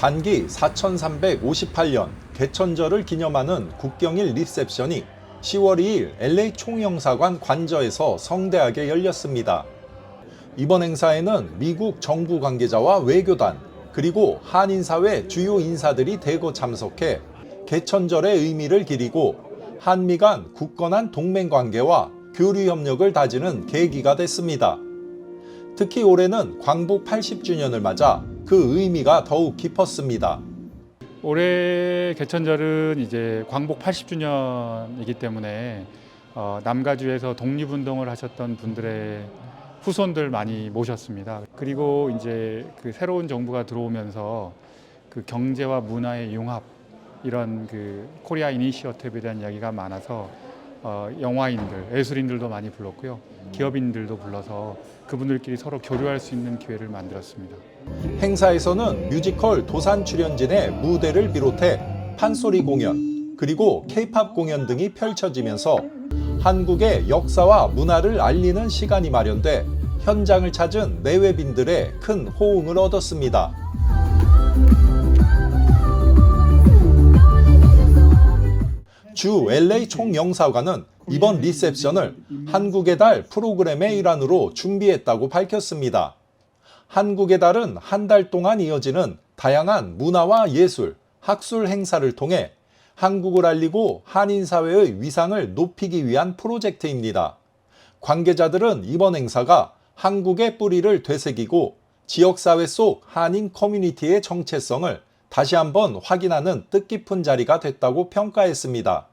단기 4358년 개천절을 기념하는 국경일 리셉션이 10월 2일 LA 총영사관 관저에서 성대하게 열렸습니다. 이번 행사에는 미국 정부 관계자와 외교단, 그리고 한인사회 주요 인사들이 대거 참석해 개천절의 의미를 기리고 한미 간 굳건한 동맹 관계와 교류 협력을 다지는 계기가 됐습니다. 특히 올해는 광복 80주년을 맞아 그 의미가 더욱 깊었습니다. 올해 개천절은 이제 광복 80주년이기 때문에 어, 남가주에서 독립운동을 하셨던 분들의 후손들 많이 모셨습니다. 그리고 이제 그 새로운 정부가 들어오면서 그 경제와 문화의 융합 이런 그 코리아 이니시어티브에 대한 이야기가 많아서 어, 영화인들, 예술인들도 많이 불렀고요. 기업인들도 불러서 그분들끼리 서로 교류할 수 있는 기회를 만들었습니다. 행사에서는 뮤지컬 도산 출연진의 무대를 비롯해 판소리 공연, 그리고 케이팝 공연 등이 펼쳐지면서 한국의 역사와 문화를 알리는 시간이 마련돼 현장을 찾은 내외빈들의 큰 호응을 얻었습니다. 주 LA 총영사관은 이번 리셉션을 한국의 달 프로그램의 일환으로 준비했다고 밝혔습니다. 한국의 달은 한 달 동안 이어지는 다양한 문화와 예술, 학술 행사를 통해 한국을 알리고 한인 사회의 위상을 높이기 위한 프로젝트입니다. 관계자들은 이번 행사가 한국의 뿌리를 되새기고 지역사회 속 한인 커뮤니티의 정체성을 다시 한번 확인하는 뜻깊은 자리가 됐다고 평가했습니다.